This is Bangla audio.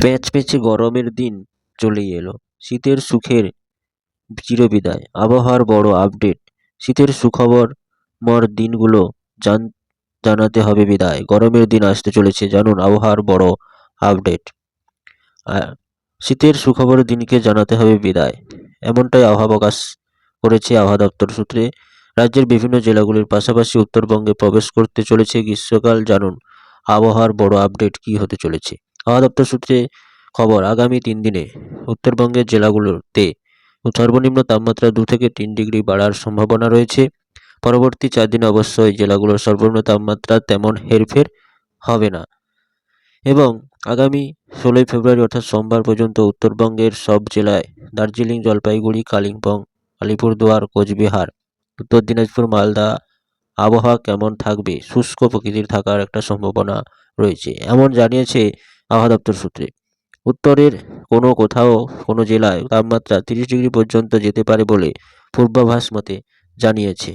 প্যাচপ্যাচে গরমের দিন চলেই এলো। শীতের সুখের চিরবিদায়। আবহাওয়ার বড় আপডেট। শীতের সুখবর মর দিনগুলো জান, জানাতে হবে বিদায়। গরমের দিন আসতে চলেছে, জানুন আবহাওয়ার বড় আপডেট। শীতের সুখবর দিনকে জানাতে হবে বিদায়। এমনটাই আবহাওয়া প্রকাশ করেছে আবহাওয়া দপ্তর সূত্রে। রাজ্যের বিভিন্ন জেলাগুলির পাশাপাশি উত্তরবঙ্গে প্রবেশ করতে চলেছে গ্রীষ্মকাল, জানুন আবহাওয়ার বড় আপডেট কী হতে চলেছে। আবহাওয়া দপ্তর সূত্রে খবর, আগামী তিন দিনে উত্তরবঙ্গের জেলাগুলোতে সর্বনিম্ন তাপমাত্রা দু থেকে তিন ডিগ্রি বাড়ার সম্ভাবনা রয়েছে। পরবর্তী চার দিনে অবশ্যই জেলাগুলোর সর্বনিম্ন তাপমাত্রা তেমন হেরফের হবে না। এবং আগামী ষোলোই ফেব্রুয়ারি অর্থাৎ সোমবার পর্যন্ত উত্তরবঙ্গের সব জেলায় দার্জিলিং, জলপাইগুড়ি, কালিম্পং, আলিপুরদুয়ার, কোচবিহার, উত্তর দিনাজপুর, মালদা আবহাওয়া কেমন থাকবে, শুষ্ক প্রকৃতির থাকার একটা সম্ভাবনা রয়েছে। এমন জানিয়েছে আবহাওয়া দপ্তর সূত্রে। উত্তরের কোনো কোথাও, কোনো জেলায় তাপমাত্রা তিরিশ ডিগ্রি পর্যন্ত যেতে পারে বলে পূর্বাভাস মতে জানিয়েছে।